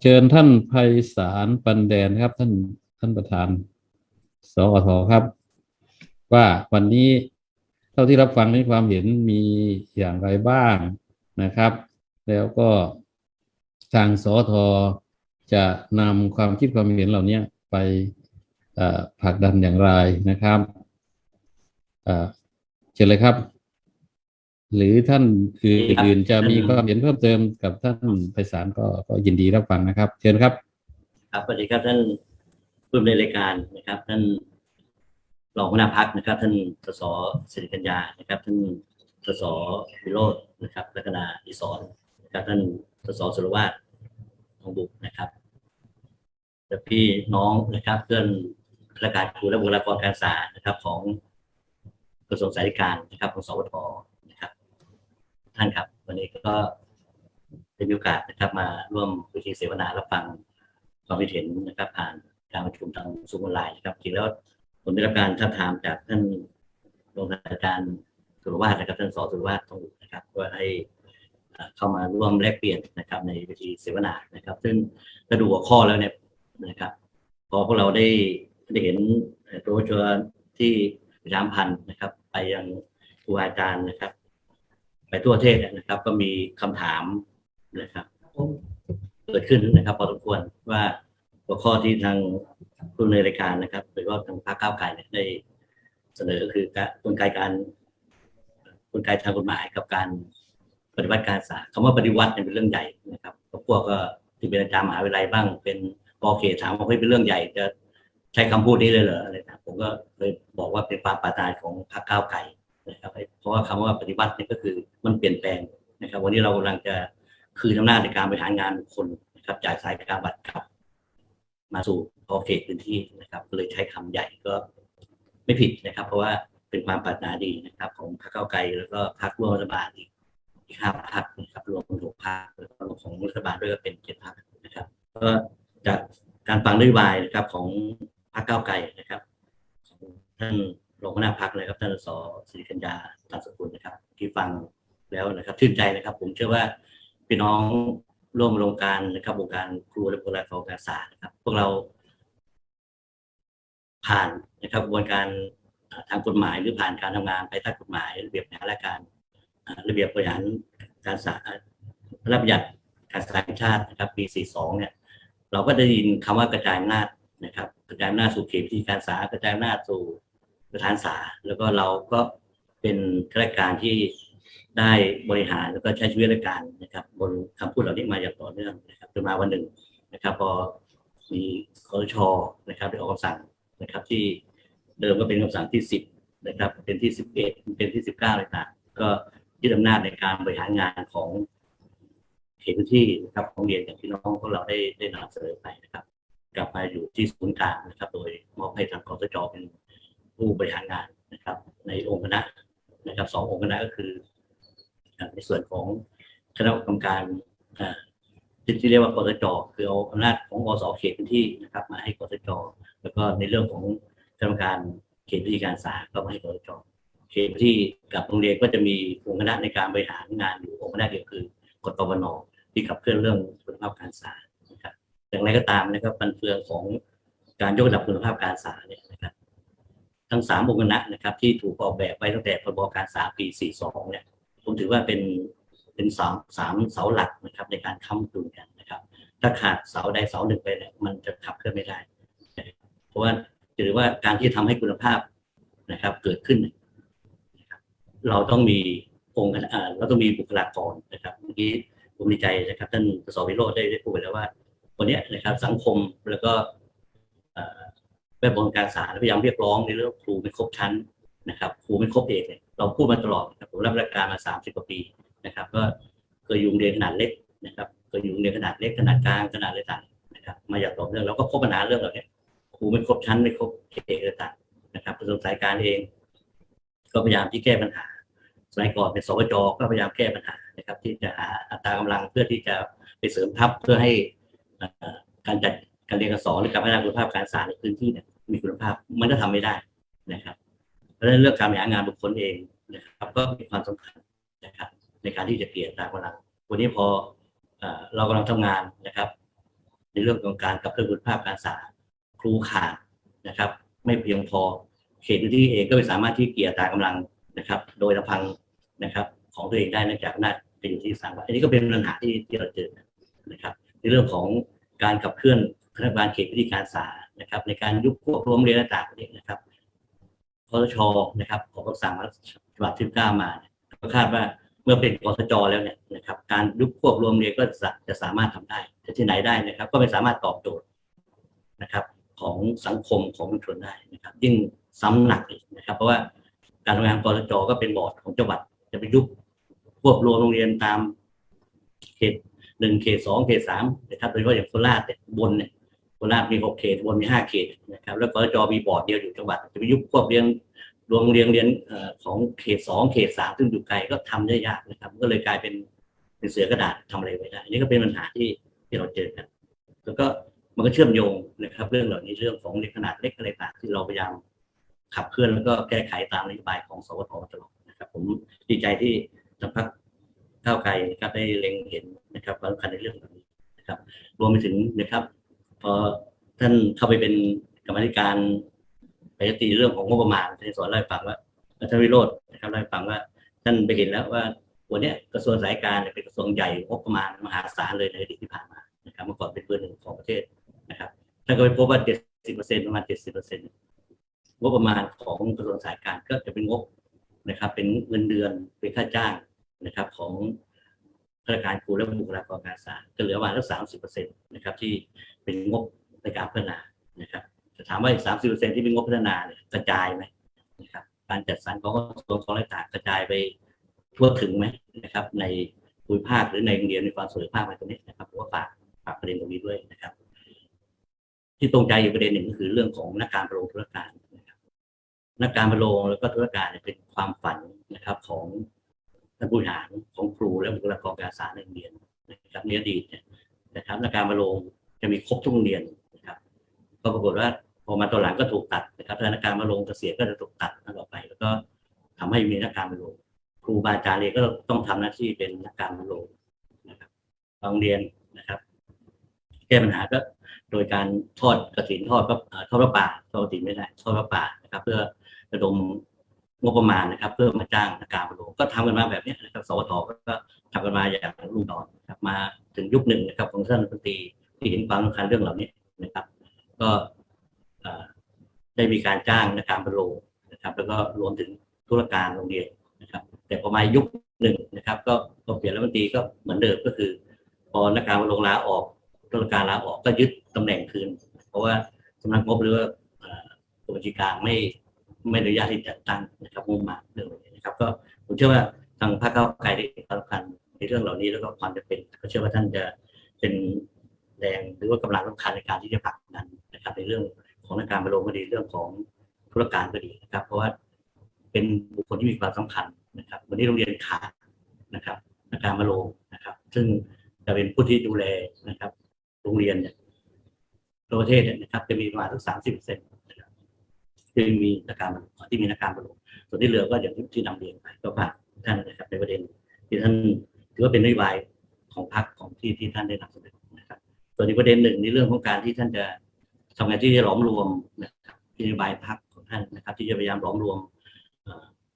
เชิญท่านไพศาลปันแดนครับ ท่านท่านประธาน สอทครับ ว่าวันนี้เท่าที่รับฟังในความเห็นมีอย่างไรบ้างนะครับ แล้วก็ทางสอทจะนำความคิดความเห็นเหล่านี้ไปผลักดันอย่างไรนะครับเชิญเลยครับ หรือท่านอื่นจะมีความเห็นเพิ่มเติมกับท่านไพศาลก็ก็ยินดีรับฟังนะครับ เชิญครับ ครับสวัสดีครับท่านผู้ดำเนินรายการนะครับ ท่านรองหัวหน้าพักนะครับ ท่านสสสิริกัญญานะครับ ท่านสสวิโรจน์นะครับลักนาอิศรนะครับท่านสสสุรวาททองบุกนะครับและพี่น้องนะครับ เพื่อนข้าราชการครูและบุคลากรการศึกษานะครับ ของกระทรวงสาธารณสุขนะครับของสวท ท่านครับ วันนี้ก็ได้มีโอกาสนะครับ มาร่วมเวทีเสวนารับฟังความคิดเห็นนะครับ ผ่านการประชุมทางซูมออนไลน์นะครับจริงแล้วผมได้รับการท้าทามจากท่านรองศาสตราจารย์สุรวาทนะครับท่านสอสุรวาททองอุนะครับว่าให้เข้ามาร่วมแลกเปลี่ยนนะครับ ในเวทีเสวนานะครับ ซึ่งถ้าดูหัวข้อแล้วเนี่ยนะครับ พอพวกเราได้ได้เห็นตัวชัวที่ประชามพันธ์นะครับ ไปยังครูอาจารย์นะครับ ไปทั่วประเทศนะครับ ก็มีคำถามนะครับเกิดขึ้นนะครับพอสมควรว่าหัวข้อที่ทางผู้ดำเนินรายการนะครับโดยเฉพาะทางพรรคก้าวไกลเนี่ยได้เสนอก็คือกลไกการกลไกทางกฎหมายกับการปฏิบัติการศาลคำว่าปฏิวัติเนี่ยเป็นเรื่องใหญ่นะครับพวกก็ที่เป็นอาจารย์มหาวิทยาลัยบ้าง เป็นปอเขตถามว่าเฮ้ยเป็นเรื่องใหญ่จะใช้คำพูดนี้เลยเหรออะไรนะผมก็เลยบอกว่าเป็นความปรารถนาของพรรคก้าวไกล นะครับเพราะว่าคำว่าปฏิวัติเนี่ยก็คือมันเปลี่ยนแปลงนะครับ วันนี้เรากำลังจะคืนอำนาจในการบริหารงานบุคคลนะครับจากสายการบัตรกลับ มาสู่พอเขตพื้นที่นะครับเลยใช้คำใหญ่ก็ไม่ผิดนะครับ เพราะว่าเป็นความปรารถนาดีนะครับ ของพรรคเก้าไกลแล้วก็พรรคร่วมรัฐบาลอีกอีกห้าพรรคนะครับรวมหกพรรคแล้วก็ของรัฐบาลด้วยก็เป็นเจ็ดพรรคนะครับก็จากการฟังนโยบายนะครับของพรรคเก้าไกลนะครับท่าน รองหัวหน้าพรรคเลยครับท่านสสิริกัญญาตันสกุลนะครับ ที่ฟังแล้วนะครับชื่นใจนะครับ ผมเชื่อว่าพี่น้องร่วมโครงการนะครับวงการครูและบุคลากรการศึกษานะครับ พวกเราผ่านนะครับกระบวนการทางกฎหมายหรือผ่านการทำงานภายใต้กฎหมาย ระเบียบบริหารราชการระเบียบบริหารการศึกษาพระราชบัญญัติการศึกษาชาตินะครับ ปี 42 เนี่ย เราก็ได้ยินคำว่ากระจายอำนาจนะครับ กระจายอำนาจสู่เขตวิธีการศึกษากระจายอำนาจสู่ ประธานศึกษาแล้วก็เราก็เป็นข้าราชการที่ได้บริหารแล้วก็ใช้ชีวิตราชการนะครับบนคำพูดเหล่านี้มาอย่างต่อเนื่องนะครับจนมาวันหนึ่งนะครับพอมีคอชนะครับได้ออกคำสั่งนะครับ ที่เดิมก็เป็นคำสั่งที่สิบนะครับ เป็นที่สิบเอ็ดเป็นที่สิบเก้าเลยนะก็ยึดอำนาจในการบริหารงานของเขตพื้นที่นะครับของเรียนอย่างที่น้องพวกเราได้ได้นำเสนอไปนะครับ กลับมาอยู่ที่ศูนย์กลางนะครับ โดยมอบให้ทางกสจเป็น ผู้บริหารงานนะครับ ในองค์คณะนะครับสององค์คณะก็คือ ในส่วนของคณะกรรมการที่เรียกว่ากสจคือเอาอำนาจของอสเขตพื้นที่นะครับ มาให้กสจแล้วก็ในเรื่องของกรรมการเขตพื้นที่การศึกษาก็มาให้กสจเขตพื้นที่กับโรงเรียนก็จะมีองค์คณะในการบริหารงานอยู่องค์คณะเดียวคือกตวนที่ขับเคลื่อนเรื่องคุณภาพการศึกษานะครับอย่างไรก็ตามนะครับปันเฟืองของการยกระดับคุณภาพการศึกษาเนี่ยนะครับ ทั้งสามองค์คณะนะครับที่ถูกออกแบบไว้ตั้งแต่พรบการศึกษาปี 42 เนี่ยผมถือว่าเป็นเป็นสามสามเสาหลักนะครับในการค้ำจุนกันนะครับ ถ้าขาดเสาใดเสาหนึ่งไปเนี่ยมันจะขับเคลื่อนไม่ได้ เพราะว่าถือว่าการที่ทำให้คุณภาพนะครับเกิดขึ้น เราต้องมีองค์คณะเราต้องมีบุคลากรนะครับเมื่อกี้ผมดีใจนะครับท่านสวิโรจน์ได้ได้พูดไปแล้วว่าวันเนี้ยนะครับสังคมแล้วก็ แวดวงการศึกษาพยายามเรียกร้องในเรื่องครูไม่ครบชั้นนะครับครูไม่ครบเอกเนี่ยเราพูดมาตลอดนะครับผมรับราชการมา 30 กว่าปีนะครับ ก็เคยอยู่งเรียนขนาดเล็กนะครับเคยอยู่งเรียนขนาดเล็กขนาดกลางขนาดอะไรต่างนะครับมาอย่างต่อเนื่องเราก็พบปัญหาเรื่องเหล่านี้ครูไม่ครบชั้นไม่ครบเอกอะไรต่างนะครับกระทรวงสายการเอง ก็พยายามที่แก้ปัญหาสมัยก่อนเป็นสวจก็พยายามแก้ปัญหานะครับ ที่จะหาอัตรากำลังเพื่อที่จะไปเสริมทัพเพื่อให้การจัดการเรียนการสอนหรือการพัฒนาคุณภาพการศึกษาในพื้นที่เนี่ย มีคุณภาพ มันก็ทำไม่ได้นะครับเพราะฉะนั้นเรื่องการบริหารงานบุคคลเองนะครับ ก็มีความสำคัญนะครับ ในการที่จะเปลี่ยนตามกำลังวันนี้พอเรากำลังทำงานนะครับ ในเรื่องของการกับเครื่องคุณภาพการศึกษาครูขาดนะครับ ไม่เพียงพอเขตพื้นที่เองก็ไม่สามารถที่เกียร์ตากำลังนะครับ โดยลำพังนะครับของตัวเองได้เนื่องจากอำนาจไปอยู่ที่สามวัดอันนี้ก็เป็นปัญหาที่ที่เราเจอนะครับ ในเรื่องของการขับเคลื่อนคณะกรรมการเขตพื้นที่การศึกษา นะครับ ในการยุบพวกรวมเรียนต่างๆนี่ยนะครับคอสชนะครับของคำสั่งฉบับที่เก้ามาก็คาดว่าเมื่อเป็นกสจแล้วเนี่ยนะครับ การยุบพวกรวมเรียนก็จะจะสามารถทำได้แต่ที่ไหนได้นะครับ ก็ไม่สามารถตอบโจทย์นะครับ ของสังคมของชุมชนได้นะครับ ยิ่งซ้ำหนักอีกนะครับ เพราะว่าการทำงานกสจก็เป็นบอร์ดของจังหวัดจะไปยุบควบรวมโรงเรียนตามเขตหนึ่งเขตสองเขตสามนะครับโดยเฉพาะอย่างโคราชเนี่ยบนเนี่ย ราชมีหกเขตบนมีห้าเขตนะครับแล้วกสจมีบอร์ดเดียวอยู่จังหวัดจะไปยุบควบเรียนรวมเรียนเรียนของเขตสองเขตสามซึ่งอยู่ไกลก็ทำได้ยากนะครับ ก็เลยกลายเป็นเป็นเสือกระดาษทำอะไรไม่ได้อันนี้ก็เป็นปัญหาที่ที่เราเจอกันแล้วก็มันก็เชื่อมโยงนะครับ เรื่องเหล่านี้เรื่องของเด็กขนาดเล็กอะไรต่างที่เราพยายามขับเคลื่อนแล้วก็แก้ไขตามนโยบายของสวทตลอดนะครับ ผมดีใจที่ทางพรรคก้าวไกลนะครับได้เล็งเห็นนะครับความสำคัญในเรื่องเหล่านี้นะครับ รวมไปถึงนะครับ พอท่านเข้าไปเป็นกรรมธิการไปตีเรื่องของงบประมาณท่านสอนเล่าให้ฟังว่าท่านวิโรจน์นะครับเล่าให้ฟังว่า ท่านไปเห็นแล้วว่าวันนี้กระทรวงสายการเป็นกระทรวงใหญ่งบประมาณมหาศาลเลยในอดีตที่ผ่านมานะครับเมื่อก่อนเป็นเบอร์หนึ่งของประเทศนะครับท่านก็ไปพบว่า70เปอร์เซ็นต์ประมาณ70เปอร์เซ็นต์งบประมาณของกระทรวงสายการก็จะเป็นงบนะครับ เป็นเงินเดือนเป็นค่าจ้างนะครับ ของ ราชการครูและบุคลากรการศึกษาจะเหลือประมาณสักสามสิบเปอร์เซ็นต์นะครับที่เป็นงบในการพัฒนานะครับจะถามว่าสามสิบเปอร์เซ็นต์ที่เป็นงบพัฒนาเนี่ยกระจายไหมนะครับการจัดสรรของกระทรวงของอะไรต่างกระจายไปทั่วถึงไหมนะครับ ในภูมิภาคหรือในโรงเรียนมีความเสมอภาคไหมตรงนี้นะครับผมว่าฝากฝากประเด็นตรงนี้ด้วยนะครับ ที่ตรงใจอยู่ประเด็นหนึ่งก็คือเรื่องของนักการประโลงธุรการนักการประโลงแล้วก็ธุรการเป็นความฝันนะครับของ ท่านผู้บริหารของครูและบุคลากรการศึกษาในโรงเรียนนะครับในอดีตเนี่ยนะครับนักการประโลงจะมีครบทุกโรงเรียนนะครับ ก็ปรากฏว่าพอมาตอนหลังก็ถูกตัดนะครับถ้านักการมาลงเกษียณก็จะถูกตัดนั่อไป แล้วก็ทำให้มีนักการมาลงครูบาอาจารย์เองก็ต้องทำหน้าที่เป็นนักการมาลงนะครับโรงเรียนนะครับแก้ปัญหาก็โดยการทอดกระถินทอดก็เอ่อทอดพระป่าทอดกระถินไม่ได้ทอดพระป่านะครับ เพื่อระดม งบประมาณนะครับ เพื่อมาจ้างนักการมาลงก็ทำกันมาแบบนี้นะครับ สวทก็ทำกันมาอย่างรุ่งดอนนะครับมาถึงยุคหนึ่งนะครับของท่านรัฐมนตรีที่เห็นความสำคัญเรื่องเหล่านี้นะครับ ก็ได้มีการจ้างนักการมาลงนะครับ แล้วก็รวมถึงธุรการโรงเรียนนะครับ แต่พอมายุคหนึ่งนะครับ ก็ก็เปลี่ยนรัฐมนตรีก็เหมือนเดิมก็คือ พอนักการมาลงลาออกธุรการลาออกก็ยึดตำแหน่งคืน เพราะว่าสำนักงบหรือว่าเอ่อกรมบัญชีกลางไม่ ไม่อนุญาตที่จะตั้งนะครับงบมาเรื่องนี้นะครับก็ผมเชื่อว่าทางภาคเก้าไกลได้ความสำคัญในเรื่องเหล่านี้แล้วก็ความจะเป็นก็เชื่อว่าท่านจะเป็นแรงหรือว่ากำลังสำคัญในการที่จะผลักดันนะครับ ในเรื่องของนักการมาลงก็ดีเรื่องของธุรการก็ดีนะครับ เพราะว่าเป็นบุคคลที่มีความสำคัญนะครับ วันนี้โรงเรียนขาดนะครับนักการมาลงนะครับ ซึ่งจะเป็นผู้ที่ดูแลนะครับ โรงเรียนเนี่ยตัวประเทศเนี่ยนะครับ จะมีประมาณสักสามสิบเปอร์เซ็นต์ ที่มีนักการที่มีนักการมาลงส่วนที่เหลือก็อย่างที่นำเรียนไปก็ฝากท่านนะครับในประเด็นที่ท่านถือว่าเป็นนโยบายของพรรคของที่ที่ท่านได้นำเสนอนะครับ ส่วนอีกประเด็นหนึ่งในเรื่องของการที่ท่านจะทำงานที่จะหลอมรวมนะครับนโยบายพรรคของท่านนะครับ ที่จะพยายามหลอมรวม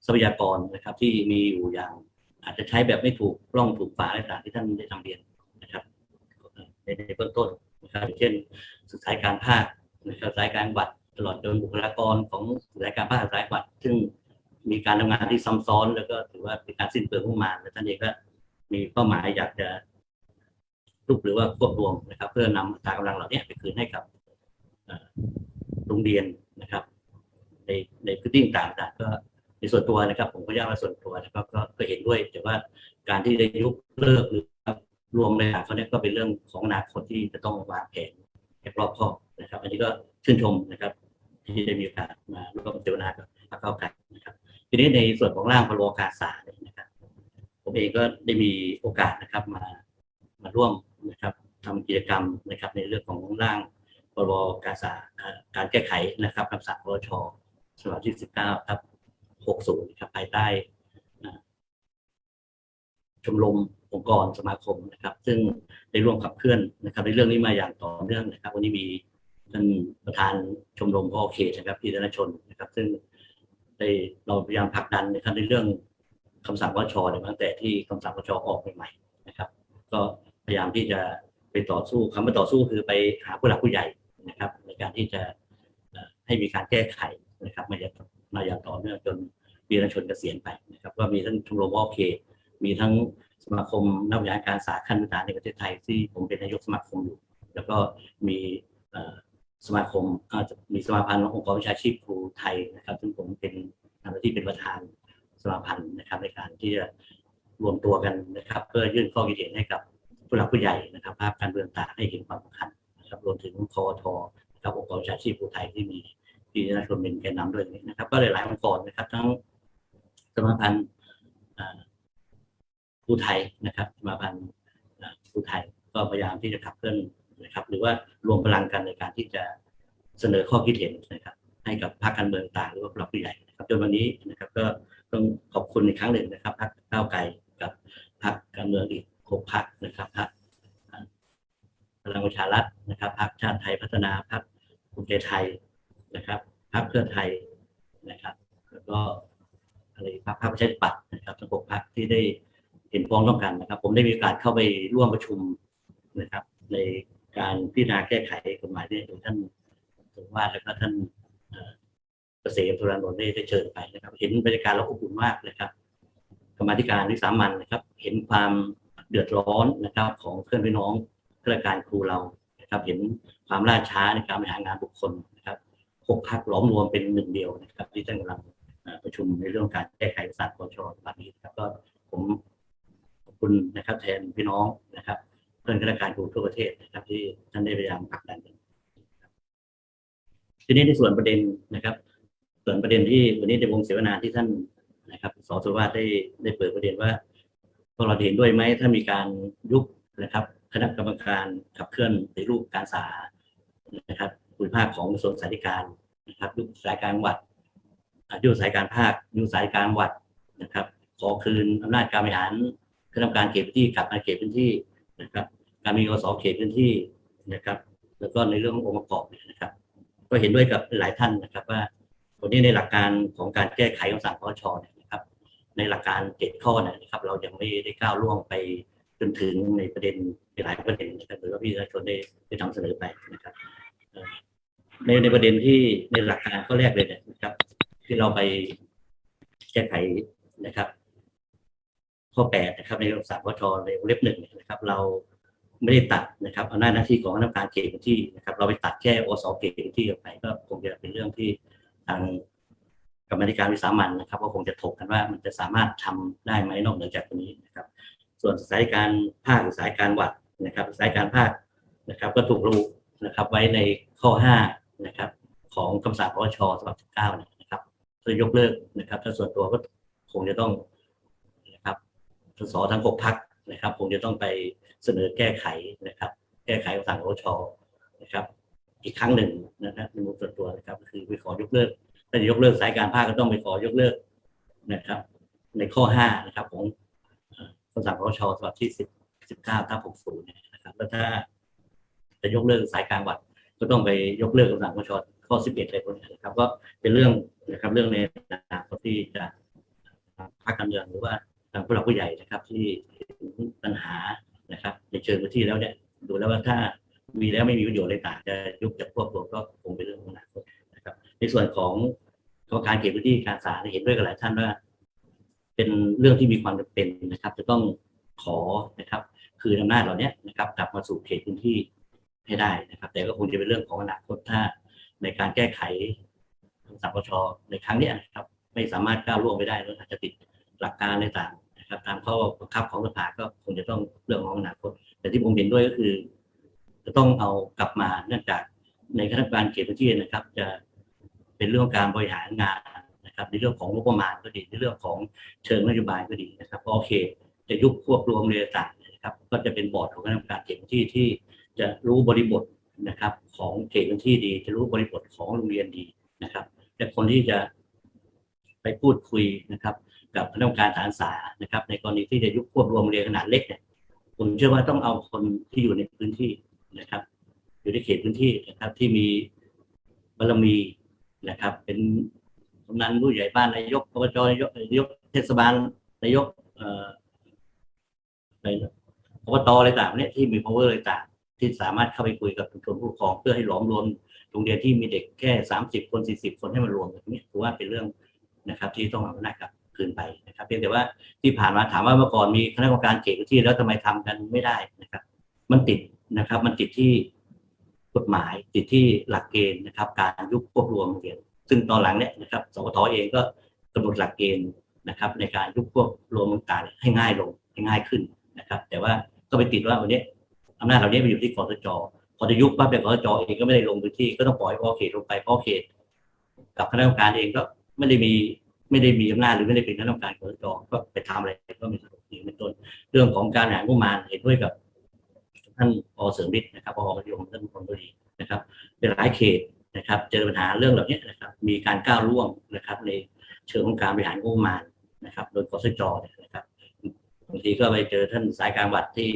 ทรัพยากรนะครับ ที่มีอยู่อย่างอาจจะใช้แบบไม่ถูกร่องถูกฝาอะไรต่างที่ท่านได้ทำเรียนนะครับในเบื้องต้นนะครับเช่นศึกษาการภาคนะครับสายการบัตร ตลอดจนบุคลากรของสายการภาคสายบัตรซึ่งมีการทำงานที่ซ้ำซ้อน แล้วก็ถือว่าเป็นการสิ้นเปลืองงบประมาณและท่านเองก็มีเป้าหมายอยากจะรูปหรือว่าควบรวมนะครับ เพื่อนำอัตากำลังเหล่านี้ไปคืนให้กับโรงเรียนนะครับ ในในพื้นที่ต่างๆก็ในส่วนตัวนะครับ ผมก็ยากว่าส่วนตัวนะครับก็ก็เห็นด้วย แต่ว่าการที่ได้ยุบเลิกหรือรวมในหาเขาเนี่ยก็เป็นเรื่องของอนาคตที่จะต้องวางแผนให้รอบคอบนะครับ อันนี้ก็ชื่นชมนะครับ ที่ได้มีโอกาสมาร่วมเสวนากับพรรคเก้าไกลนะครับ ทีนี้ในส่วนของร่างพรบการศึกษาเนี่ยนะครับ ผมเองก็ได้มีโอกาสนะครับมามาร่วมนะครับทำกิจกรรมนะครับในเรื่องของร่างพรบการศึกษาการแก้ไขนะครับคำสั่งพรชฉบับที่ 19ครับ60ครับภายใต้ชมรมองค์กรสมาคมนะครับ ซึ่งได้ร่วมขับเคลื่อนนะครับ ในเรื่องนี้มาอย่างต่อเนื่องนะครับ วันนี้มี ท่านประธานชมรมพ่อเขตนะครับพี่ธนชนนะครับ ซึ่งได้เราพยายามผลักดันนะครับในเรื่องคำสั่งวชเนี่ยตั้งแต่ที่คำสั่งวชออกใหม่ๆนะครับ ก็พยายามที่จะไปต่อสู้คำว่าต่อสู้คือไปหาผู้หลักผู้ใหญ่นะครับ ในการที่จะให้มีการแก้ไขนะครับมาอย่างมาอย่างต่อเนื่องจนวีรชนเกษียณไปนะครับ ก็มีทั้งชมรมวอลเคมีทั้งสมาคมนักวิชาการสาขั้นพื้นฐานในประเทศไทย ที่ผมเป็นนายกสมาคมอยู่ แล้วก็มี สมาคมเอ่อมีสมาพันธ์องค์กรวิชาชีพครูไทยนะครับ ซึ่งผมเป็นทำหน้าที่เป็นประธานสมาพันธ์นะครับ ในการที่จะรวมตัวกันนะครับ เพื่อยื่นข้อคิดเห็นให้กับผู้หลักผู้ใหญ่นะครับ ภาคการเมืองต่างให้เห็นความสำคัญนะครับรวมถึงคอทนะครับองค์กรวิชาชีพครูไทยที่มีที่นายชนเป็นแกนนำด้วยนะครับ ก็หลายๆองค์กรนะครับ ทั้งสมาพันธ์ครูไทยนะครับสมาพันธ์ครูไทยก็พยายามที่จะขับเคลื่อน นะครับ หรือว่ารวมพลังกันในการที่จะเสนอข้อคิดเห็นนะครับ ให้กับพรรคการเมืองต่างหรือว่าผู้หลักผู้ใหญ่นะครับจนวันนี้นะครับก็ต้องขอบคุณอีกครั้งหนึ่งนะครับพรรคก้าวไกลกับพรรคการเมืองอีกหกพรรคนะครับพรรคพลังประชารัฐนะครับพรรคชาติไทยพัฒนาพรรคภูมิใจไทยนะครับพรรคเพื่อไทยนะครับ แล้วก็อะไรพรรคพรรคประชาธิปัตย์นะครับทั้งหกพรรคที่ได้เห็นพ้องต้องกันนะครับ ผมได้มีโอกาสเข้าไปร่วมประชุมนะครับ ใน การพิจารณาแก้ไขกฎหมายเนี่ยโดยท่านสมวาแล้วก็ท่านเอ่อเกษมธุรานนท์ได้เชิญไปนะครับ เห็นบรรยากาศเราอบอุ่นมากนะครับกรรมธิการวิสามันนะครับ เห็นความเดือดร้อนนะครับ ของเพื่อนพี่น้องข้าราชการครูเรานะครับ เห็นความล่าช้าในการบริหารงานบุคคลนะครับหกพักล้อมรวมเป็นหนึ่งเดียวนะครับ ที่ท่านกำลังประชุมในเรื่องการแก้ไขศาสตร์ปชบัดนี้นะครับก็ผมขอบคุณนะครับ แทนพี่น้องนะครับ พื่อนข้าราชการครูทั่วประเทศนะครับ ที่ท่านได้พยายามผลักดันทีนี้ในส่วนประเด็นนะครับ ส่วนประเด็นที่วันนี้ในวงเสวนาที่ท่านนะครับสสุวาทได้ได้เปิดประเด็นว่าพวกเราเห็นด้วยไหมถ้ามีการยุบนะครับ คณะกรรมการขับเคลื่อนในรูปการศึกษานะครับภูมิภาคของกระทรวงสาธการนะครับยุบสายการจังหวัดอ่ายุบสายการภาคยุบสายการจังหวัดนะครับ ขอคืนอำนาจการบริหารคณะกรรมการเขตพื้นที่กลับมาเขตพื้นที่นะครับ การมีกสเขตพื้นที่นะครับ แล้วก็ในเรื่องขององค์ประกอบนะครับ ก็เห็นด้วยกับหลายท่านนะครับ ว่าวันนี้ในหลักการของการแก้ไขคำสั่งพชนะครับ ในหลักการเจ็ดข้อนะครับ เรายังไม่ได้ก้าวล่วงไปจนถึงในประเด็นหลายประเด็นนะครับหรือว่าพี่ประชาชนได้ได้นำเสนอไปนะครับในในประเด็นที่ในหลักการข้อแรกเลยนะครับ ที่เราไปแก้ไขนะครับ ข้อแปดนะครับ ในคำสั่งพชในวงเล็บหนึ่งนะครับ เรา ไม่ได้ตัดนะครับอำนาจหน้าที่ของคณะกรรมการเขตพื้นที่นะครับ เราไปตัดแค่อสเขตพื้นที่ออกไปก็คงจะเป็นเรื่องที่ทางกรรมธิการวิสามันนะครับก็คงจะถกกันว่ามันจะสามารถทำได้ไหมนอกเหนือจากตรงนี้นะครับ ส่วนสายการภาคหรือสายการวัดนะครับ สายการภาคนะครับ ก็ถูกระบุนะครับ ไว้ในข้อห้านะครับของคำสั่งพชฉบับที่เก้านะครับเพื่อยกเลิกนะครับถ้าส่วนตัวก็คงจะต้องนะครับสสทั้งหกพักนะครับ คงจะต้องไป เสนอแก้ไขนะครับ แก้ไขคำสั่งพชนะครับ อีกครั้งหนึ่งนะครับในมุมส่วนตัวนะครับก็คือไปขอยกเลิกถ้าจะยกเลิกสายการภาคก็ต้องไปขอยกเลิกนะครับ ในข้อห้านะครับ ของคำสั่งพชฉบับที่สิบสิบเก้าทับหกศูนย์นะครับแล้วถ้าจะยกเลิกสายกางวัดก็ต้องไปยกเลิกคำสั่งพชข้อสิบเอ็ดอะไรพวกนี้นะครับ ก็เป็นเรื่องนะครับเรื่องในอนาคตที่จะภาคการเมืองหรือว่าทางผู้หลักผู้ใหญ่นะครับ ที่เห็นปัญหา นะครับในเชิงพื้นที่แล้วเนี่ยดูแล้วว่าถ้ามีแล้วไม่มีประโยชน์อะไรต่างจะยุบจากพวกตัวก็คงเป็นเรื่องของอนาคตนะครับ ในส่วนของกรรมการเขตพื้นที่การศึกษาเห็นด้วยกับหลายท่านว่า เป็นเรื่องที่มีความจำเป็นนะครับ จะต้องขอนะครับ คืนอำนาจเหล่านี้นะครับกลับมาสู่เขตพื้นที่ให้ได้นะครับ แต่ก็คงจะเป็นเรื่องของอนาคตถ้าในการแก้ไขสั่งปชในครั้งนี้นะครับ ไม่สามารถก้าวล่วงไปได้แล้วอาจจะติดหลักการต่าง นะครับตามข้อบังคับของสภาก็คงจะต้องเรื่องของอนาคต แต่ที่ผมเห็นด้วยก็คือ จะต้องเอากลับมาเนื่องจากในคณะกรรมการเขตพื้นที่นะครับ จะเป็นเรื่องการบริหารงานนะครับ ในเรื่องของงบประมาณก็ดีในเรื่องของเชิงนโยบายก็ดีนะครับก็โอเค จะยุบควบรวมเรือต่างนะครับ ก็จะเป็นบอร์ดของคณะกรรมการเขตพื้นที่ที่จะรู้บริบทนะครับ ของเขตพื้นที่ดี จะรู้บริบทของโรงเรียนดีนะครับ แต่คนที่จะไปพูดคุยนะครับ กับคณะกรรมการฐานศึกษานะครับ ในกรณีที่จะยุบควบรวมเรียนขนาดเล็กเนี่ยผมเชื่อว่าต้องเอาคนที่อยู่ในพื้นที่นะครับ อยู่ในเขตพื้นที่นะครับที่มีบารมีนะครับ เป็นกำนันผู้ใหญ่บ้านนายกอบจนายกนายกเทศบาลนายกเอ่ออะไรนอบตอะไรต่างเนี่ยที่มี power อะไรต่างที่สามารถเข้าไปคุยกับชุมชนผู้ปกครองเพื่อให้หลอมรวมโรงเรียนที่มีเด็กแค่สามสิบคนสี่สิบคนให้มารวมกันเนี่ยถือว่าเป็นเรื่องนะครับ ที่ต้องเอาหน้ากลั บคืนไปนะครับเพียงแต่ว่าที่ผ่านมาถามว่าเมื่อก่อนมีคณะกรรมการเขตที่แล้วทำไมทำกันไม่ได้นะครับ มันติดนะครับ มันติดที่กฎหมายติดที่หลักเกณฑ์นะครับ การยุบควบรวมโรงเรียนซึ่งตอนหลังเนี่ยนะครับสวทเองก็กำหนดหลักเกณฑ์นะครับ ในการยุบควบรวมต่างๆให้ง่ายลงให้ง่ายขึ้นนะครับ แต่ว่าก็ไปติดว่าวันนี้อำนาจเหล่านี้ไปอยู่ที่กสจพอจะยุบปั๊บเนี่ยกสจเองก็ไม่ได้ลงพื้นที่ก็ต้องปล่อยให้พอเขตลงไปพอเขต กับคณะกรรมการเองก็ไม่ได้มี ไม่ได้มีอำนาจหรือไม่ได้เป็นคณะกรรมการกสจก็ไปทำอะไรก็ไม่สะดวกอย่างเป็นต้น เรื่องของการหางบประมาณเห็นด้วยกับท่านพอเสริมฤทธิ์นะครับพอประยงท่านพลบุรีนะครับเป็นหลายเขตนะครับ เจอปัญหาเรื่องเหล่านี้นะครับ มีการก้าวล่วงนะครับ ในเชิงของการบริหารงบประมาณนะครับ โดยกสจนะครับบางทีก็ไปเจอท่านสายการวัดที่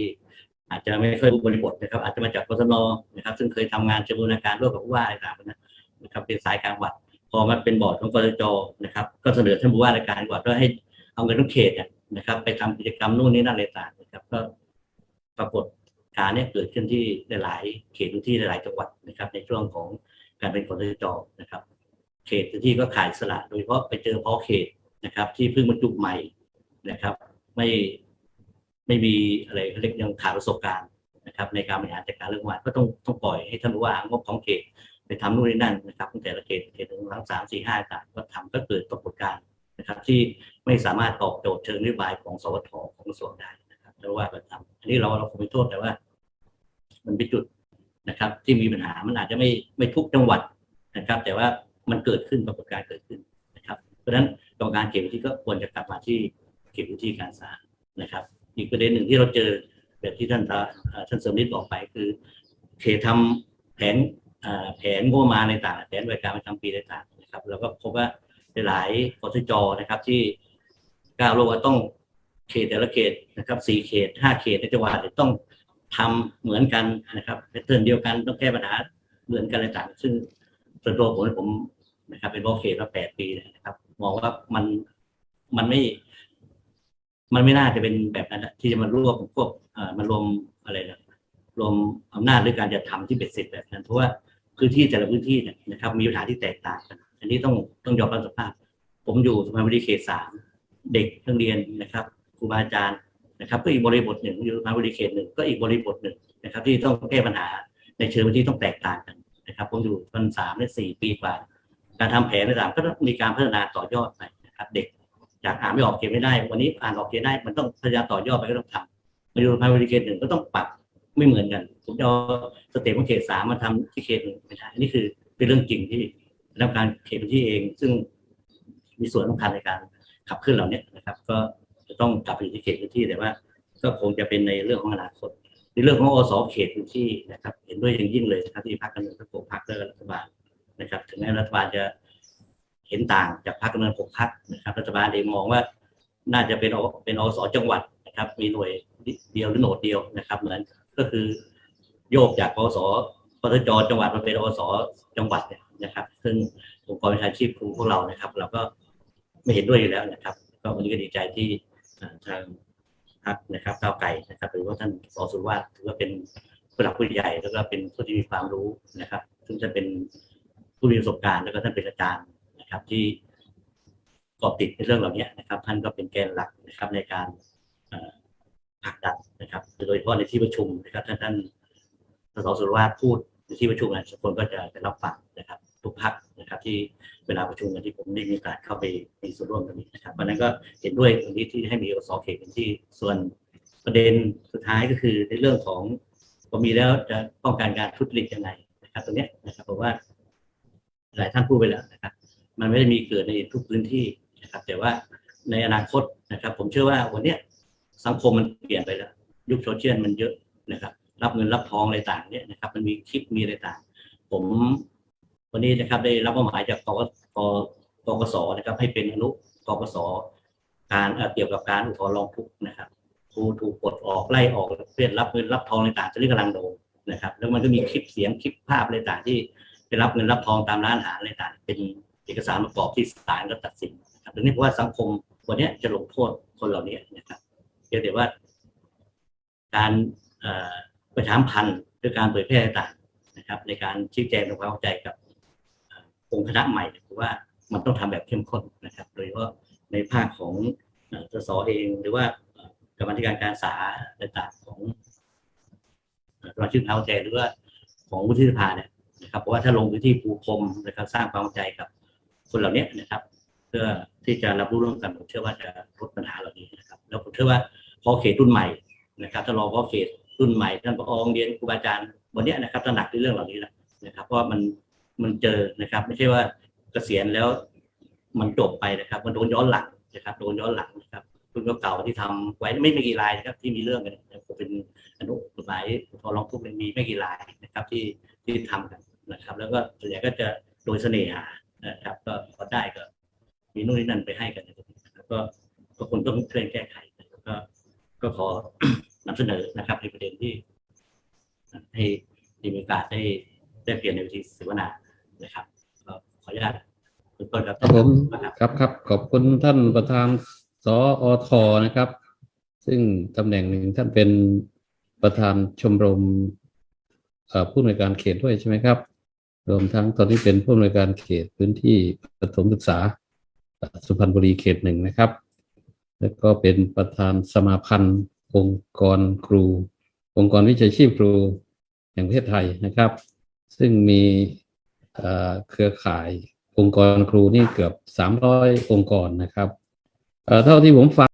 อาจจะไม่ค่อยรู้บริบทนะครับ อาจจะมาจากกศนนะครับ ซึ่งเคยทำงานเชิงบูรณาการร่วมกับผู้ว่าอะไรต่างๆนะครับเป็นสายการวัด พอมาเป็นบอร์ดของกสจนะครับ ก็เสนอท่านผู้ว่าราชการจังหวัดว่าให้เอาเงินทุกเขตนะครับ ไปทำกิจกรรมนู่นนี่นั่นอะไรต่างนะครับ ก็ปรากฏการณ์เนี่ยเกิดขึ้นที่หลายๆเขตที่หลายๆจังหวัดนะครับ ในช่วงของการเป็นกสจนะครับ เขตพื้นที่ก็ขาดอิสละโดยเฉพาะไปเจอพอเขตนะครับ ที่เพิ่งบรรจุใหม่นะครับ ไม่ไม่มีอะไรเขาเรียกยังขาดประสบการณ์นะครับ ในการบริหารจัดการเรื่องงานก็ต้องต้องปล่อยให้ท่านผู้ว่างบของเขต ทำนู่นนี่นั่นนะครับตั้งแต่ละเขตเขตหนึ่งทั้งสามสี่ห้าต่างก็ทำก็เกิดปรากฏการณ์นะครับ ที่ไม่สามารถตอบโจทย์เชิงนโยบายของสวทของกระทรวงได้นะครับแล้วว่าก็ทำอันนี้เราเราคงไม่โทษแต่ว่า มันเป็นจุดนะครับ ที่มีปัญหามันอาจจะไม่ไม่ทุกจังหวัดนะครับ แต่ว่ามันเกิดขึ้นปรากฏการณ์เกิดขึ้นนะครับ เพราะฉะนั้นกรรมการเขตพื้นที่ก็ควรจะกลับมาที่เขตพื้นที่การศึกษานะครับ อีกประเด็นหนึ่งที่เราเจอแบบที่ท่านท่านเสริมนิดบอกไปคือ เขตทำแผน แผนงบประมาณในต่างแผนบริการประจำปีในต่างนะครับเราก็พบว่าหลายกสจนะครับ ที่ก้าวลกว่าต้องเขตแต่ละเขตนะครับสี่เขตห้าเขตในจังหวัดต้องทำเหมือนกันนะครับแพทเทิร์นเดียวกันต้องแก้ปัญหาเหมือนกันอะไรต่าง ซึ่งส่วนตัวผมผมนะครับ เป็นบอเขตมาแปดปีนะครับ มองว่ามันมันไม่ มันไม่น่าจะเป็นแบบนั้นที่จะมารวบพวกมารวมอะไรนะรวมอำนาจด้วยการจะทำที่เบ็ดเสร็จแบบนั้นเพราะว่า พื้นที่แต่ละพื้นที่เนี่ยนะครับมีปัญหาที่แตกต่างกัน อันนี้ต้องต้องยอมรับสภาพ ผมอยู่สุพรรณบุรีเขตสามเด็กนักเรียนนะครับครูบาอาจารย์นะครับ ก็อีกบริบทหนึ่งอยู่สุพรรณบุรีเขตหนึ่งก็อีกบริบทหนึ่งนะครับ ที่ต้องแก้ปัญหาในเชิงพื้นที่ต้องแตกต่างกันนะครับ ผมอยู่พันสามเนี่ยสี่ปีกว่า การทำแผนต่างๆก็ต้องมีการพัฒนาต่อยอดไปนะครับ เด็กจากอ่านไม่ออกเขียนไม่ได้ วันนี้อ่านออกเขียนได้มันต้องพยายามต่อยอดไปก็ต้องทำมาอยู่สภายในเขตหนึ่งก็ต้องปรับไม่เหมือนกัน ผมจะเอาสเต็ปของเขตสามมาทำที่เขตหนึ่งไม่ได้อันนี่คือเป็นเรื่องจริงที่รรมการเขตพื้นที่เอง ซึ่งมีส่วนสำคัญในการขับเคลื่อนเหล่านี้นะครับ ก็จะต้องกลับไปอยู่ที่เขตพื้นที่แต่ว่า ก็คงจะเป็นในเรื่องของอนาคตในเรื่องของอสเขตพื้นที่นะครับ เห็นด้วยอย่างยิ่งเลยนะครับที่พรรคการเมืองทั้งปวงพรรคและรัฐบาลนะครับ ถึงแม้รัฐบาลจะเห็นต่างจากพรรคการเมืองหกพรรคนะครับ รัฐบาลเองมองว่าน่าจะเป็นอเป็นอสจังหวัดนะครับ มีหน่วยเดียวหรือโหนดเดียวนะครับ เหมือนก็คือ โยกจากอสปทจจังหวัดมาเป็นอสจังหวัดเนี่ยนะครับ ซึ่งองค์กรวิชาชีพครูพวกเรานะครับ เราก็ไม่เห็นด้วยอยู่แล้วนะครับ ก็วันนี้ก็ดีใจที่อ่าทางพรรคนะครับก้าวไก่นะครับหรือว่าท่านสสุรวาทถือว่าเป็นผู้หลักผู้ใหญ่แล้วก็เป็นผู้ที่มีความรู้นะครับ ซึ่งจะเป็นผู้มีประสบการณ์แล้วก็ท่านเป็นอาจารย์นะครับ ที่กาะติดในเรื่องเหล่านี้นะครับ ท่านก็เป็นแกนหลักนะครับในการผลักดันนะครับ โดยเฉพาะในที่ประชุมนะครับท่านท่าน สสสุรวาทพูดในที่ประชุมนะทุกคนก็จะจะรับฟังนะครับ ทุกพักนะครับ ที่เวลาประชุมกันที่ผมได้มีโอกาสเข้าไปมีส่วนร่วมกันนี้นะครับวันนั้นก็เห็นด้วยตรงนี้ที่ให้มีอสเขตเป็นที่ส่วนประเด็นสุดท้ายก็คือในเรื่องของพอมีแล้วจะป้องกันการทุจริตยังไงนะครับ ตรงนี้นะครับเพราะว่าหลายท่านพูดไปแล้วนะครับ มันไม่ได้มีเกิดในทุกพื้นที่นะครับ แต่ว่าในอนาคตนะครับ ผมเชื่อว่าวันนี้สังคมมันเปลี่ยนไปแล้ว ยุคโซเชียลมันเยอะนะครับ รับเงินรับทองอะไรต่างเนี่ยนะครับ มันมีคลิปมีอะไรต่าง ผมวันนี้นะครับได้รับมอบหมายจากกกกกสนะครับ ให้เป็นอนุกกสการเกี่ยวกับการอุทธรณ์ร้องทุกข์นะครับครูถูกปลดออกไล่ออกเพื่อนรับเงินรับทองอะไรต่างจะเรียกกำลังโดนนะครับ แล้วมันก็มีคลิปเสียงคลิปภาพอะไรต่างที่ไปรับเงินรับทองตามร้านอาหารอะไรต่างเป็นเอกสารประกอบที่ศาลก็ตัดสินครับดังนี้เพราะว่าสังคมวันนี้จะลงโทษคนเหล่านี้นะครับเพียงแต่ว่าการเอ่อ ประชามพันธ์หรือการเผยแพร่ต่างนะครับ ในการชี้แจงทำความเข้าใจกับองค์คณะใหม่ถือว่ามันต้องทำแบบเข้มข้นนะครับ โดยเฉพาะในภาคของสสเองหรือว่ากรรมธิการการศึกษาต่างๆของเอ่อสมาชิกเท้าใจหรือว่าของวุฒิสภาเนี่ยนะครับเพราะว่าถ้าลงพื้นที่ปูพรมนะครับสร้างความเข้าใจกับคนเหล่านี้นะครับ เพื่อที่จะรับรู้ร่วมกันผมเชื่อว่าจะลดปัญหาเหล่านี้นะครับ แล้วผมเชื่อว่าพอเขตรุ่นใหม่นะครับถ้ารอพอเขต รุ่นใหม่ท่านผอโรงเรียนครูบาอาจารย์วันเนี้ยนะครับตระหนักในเรื่องเหล่านี้แหละนะครับ เพราะมันมันเจอนะครับ ไม่ใช่ว่าเกษียณแล้วมันจบไปนะครับ มันโดนย้อนหลังนะครับโดนย้อนหลังนะครับรุ่นเก่าๆที่ทำไว้ไม่ไม่กี่รายนะครับ ที่มีเรื่องกันเนี่ยผมเป็นอนุกฎหมายอุทธรณ์ร้องทุกข์เนี่มีไม่กี่รายนะครับที่ที่ทำกันนะครับ แล้วก็ส่วนใหญ่ก็จะโดยเสน่หานะครับ ก็พอได้ก็มีนู่นนี่นั่นไปให้กันแล้วก็ก็คนต้องช่วยแก้ไขนะครับก็ก็ขอ นำเสนอนะครับในประเด็นที่ให้ได้มีโอกาสได้ได้เปลี่ยนในวิธีเสวนานะครับก็ขออนุญาตคุณต้นครับครับผมนะครับครับครับขอบคุณท่านประธานสอทนะครับ ซึ่งตำแหน่งหนึ่งท่านเป็นประธานชมรมเอ่อผู้อำนวยการเขตด้วยใช่ไหมครับ รวมทั้งตอนนี้เป็นผู้อำนวยการเขตพื้นที่ประถมศึกษาเอ่อสุพรรณบุรีเขตหนึ่งนะครับ แล้วก็เป็นประธานสมาพันธ์ องค์กรครู องค์กรวิชาชีพครูแห่งประเทศไทยนะครับ ซึ่งมีเครือข่ายองค์กรครูนี่เกือบ 300 องค์กรนะครับเท่าที่ผมฟัง